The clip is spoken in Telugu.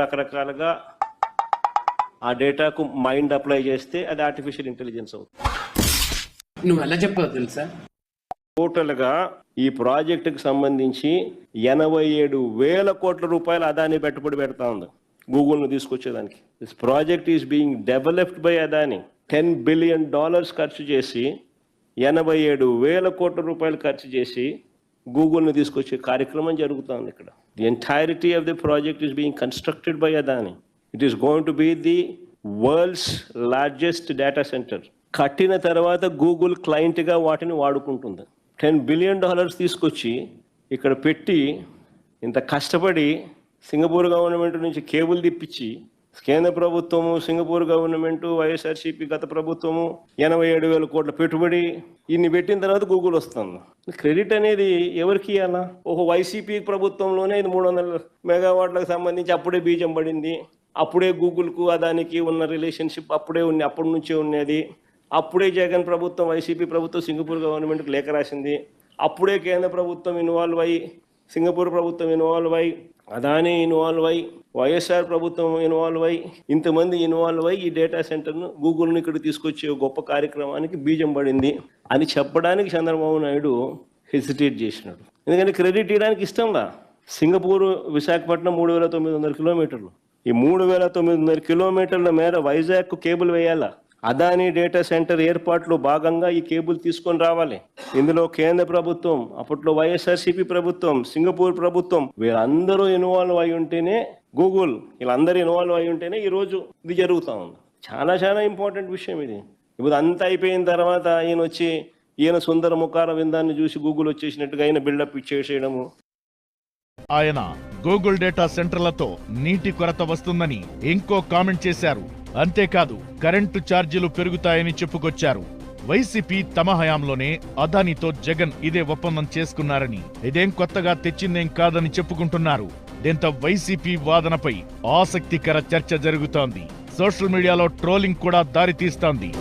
రకరకాలుగా ఆ డేటాకు మైండ్ అప్లై చేస్తే అది ఆర్టిఫిషియల్ ఇంటెలిజెన్స్ అవుతుంది. నువ్వు ఎలా చెప్పావు తెలుసా? టోటల్గా ఈ ప్రాజెక్టుకు సంబంధించి ఎనభై ఏడు వేల కోట్ల రూపాయలు అదాని పెట్టుబడి పెడతా ఉంది గూగుల్ను తీసుకొచ్చేదానికి. This project is being developed by Adani ten billion dollars ఖర్చు చేసి ఎనభై ఏడు వేల కోట్ల రూపాయలు ఖర్చు చేసి గూగుల్ని తీసుకొచ్చే కార్యక్రమం జరుగుతుంది ఇక్కడ. The entirety of the project is being constructed by Adani it is going to be the world's largest data centre కట్టిన తర్వాత గూగుల్ క్లయింట్గా వాటిని వాడుకుంటుంది. టెన్ బిలియన్ డాలర్స్ తీసుకొచ్చి ఇక్కడ పెట్టి ఇంత కష్టపడి సింగపూర్ గవర్నమెంట్ నుంచి కేబుల్ తిప్పించి కేంద్ర ప్రభుత్వము సింగపూర్ గవర్నమెంట్ వైఎస్ఆర్సీపీ గత ప్రభుత్వము ఎనభై ఏడు వేల కోట్ల పెట్టుబడి ఇన్ని పెట్టిన తర్వాత గూగుల్ వస్తుంది. క్రెడిట్ అనేది ఎవరికి ఇవ్వాలా ఒక వైసీపీ ప్రభుత్వంలోనే ఇది మూడు వందల మెగావాట్లకు సంబంధించి అప్పుడే బీజం పడింది. అప్పుడే గూగుల్కు అదానికి ఉన్న రిలేషన్షిప్ అప్పుడే ఉంది అప్పటి నుంచే ఉన్నది అప్పుడే జగన్ ప్రభుత్వం వైసీపీ ప్రభుత్వం సింగపూర్ గవర్నమెంట్కి లేఖ రాసింది. అప్పుడే కేంద్ర ప్రభుత్వం ఇన్వాల్వ్ అయ్యి సింగపూర్ ప్రభుత్వం ఇన్వాల్వ్ అయ్యి అదానీ ఇన్వాల్వ్ అయ్యి వైఎస్ఆర్ ప్రభుత్వం ఇన్వాల్వ్ అయ్యి ఇంతమంది ఇన్వాల్వ్ అయ్యి ఈ డేటా సెంటర్ను గూగుల్ని ఇక్కడ తీసుకొచ్చే గొప్ప కార్యక్రమానికి బీజం పడింది అని చెప్పడానికి చంద్రబాబు నాయుడు హెసిటేట్ చేసినాడు. ఎందుకంటే క్రెడిట్ ఇవ్వడానికి ఇష్టంలా. సింగపూర్ విశాఖపట్నం మూడు వేల తొమ్మిది వందల కిలోమీటర్లు. ఈ మూడు వేల తొమ్మిది వందల కిలోమీటర్ల మేర వైజాగ్ కేబుల్ వేయాలా? అదానీ డేటా సెంటర్ ఏర్పాట్లో భాగంగా ఈ కేబుల్ తీసుకొని రావాలి. ఇందులో కేంద్ర ప్రభుత్వం అప్పట్లో వైఎస్ఆర్సీపీ ప్రభుత్వం సింగపూర్ ప్రభుత్వం వీళ్ళందరూ ఇన్వాల్వ్ అయి ఉంటేనే గూగుల్ వీళ్ళందరూ ఇన్వాల్వ్ అయి ఉంటేనే ఈ రోజు ఇది జరుగుతూ ఉంది. చాలా చాలా ఇంపార్టెంట్ విషయం ఇది. ఇప్పుడు అంతా అయిపోయిన తర్వాత ఈయన వచ్చి ఈయన సుందర ముఖార విందాన్ని చూసి గూగుల్ వచ్చేసినట్టుగా ఆయన బిల్డప్ ఇచ్చేసేయడము. ఆయన గూగుల్ డేటా సెంటర్లతో నీటి కొరత వస్తుందని ఇంకో కామెంట్ చేశారు. అంతేకాదు కరెంటు ఛార్జీలు పెరుగుతాయని చెప్పుకొచ్చారు. వైసీపీ తమ హయాంలోనే అదానితో జగన్ ఇదే ఒప్పందం చేసుకున్నారని ఇదేం కొత్తగా తెచ్చిందేం కాదని చెప్పుకుంటున్నారు. దీంతో వైసీపీ వాదనపై ఆసక్తికర చర్చ జరుగుతోంది. సోషల్ మీడియాలో ట్రోలింగ్ కూడా దారితీస్తోంది.